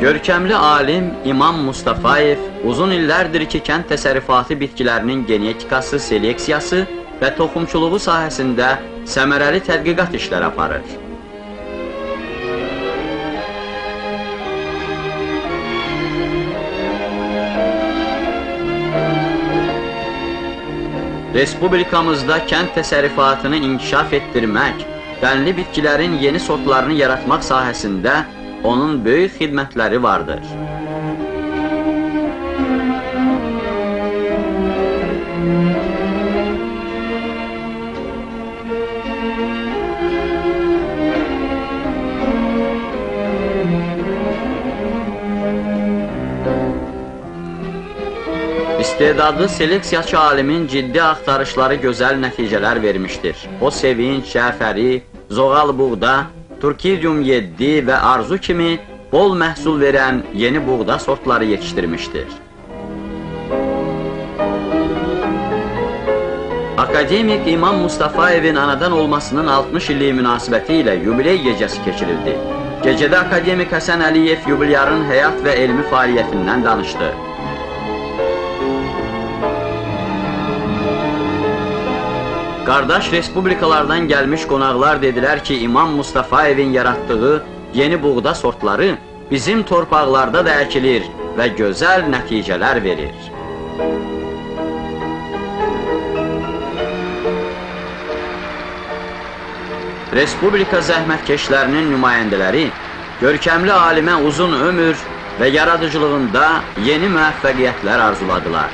Görkəmli alim İmam Mustafayev uzun illərdir ki, kənd təsərrüfatı bitkilərinin genetikası, seleksiyası və toxumçuluğu sahəsində səmərəli tədqiqat işləri aparır. Respublikamızda kənd təsərrüfatını inkişaf etdirmək, fənli bitkilərin yeni sortlarını yaratmaq sahəsində onun böyük xidmətləri vardır. İstedadlı seleksiyaçı alimin ciddi axtarışları gözəl nəticələr vermişdir. O, sevinç, şəfəri, zoğal buğda, turkidium 7 və arzu kimi bol məhsul verən yeni buğda sortları yetişdirmişdir. Akademik İmam Mustafayevin anadan olmasının 60 illiyi münasibəti ilə yubiley gecəsi keçirildi. Gecədə Akademik Həsən Əliyev yubilyarın həyat və elmi fəaliyyətindən danışdı. Qardaş respublikalardan gəlmiş qonaqlar dedilər ki, İmam Mustafayevin yaratdığı yeni buğda sortları bizim torpaqlarda da əkilir və gözəl nəticələr verir. Respublika zəhmətkeşlərinin nümayəndələri görkəmli alimə uzun ömür və yaradıcılığında yeni müvəffəqiyyətlər arzuladılar.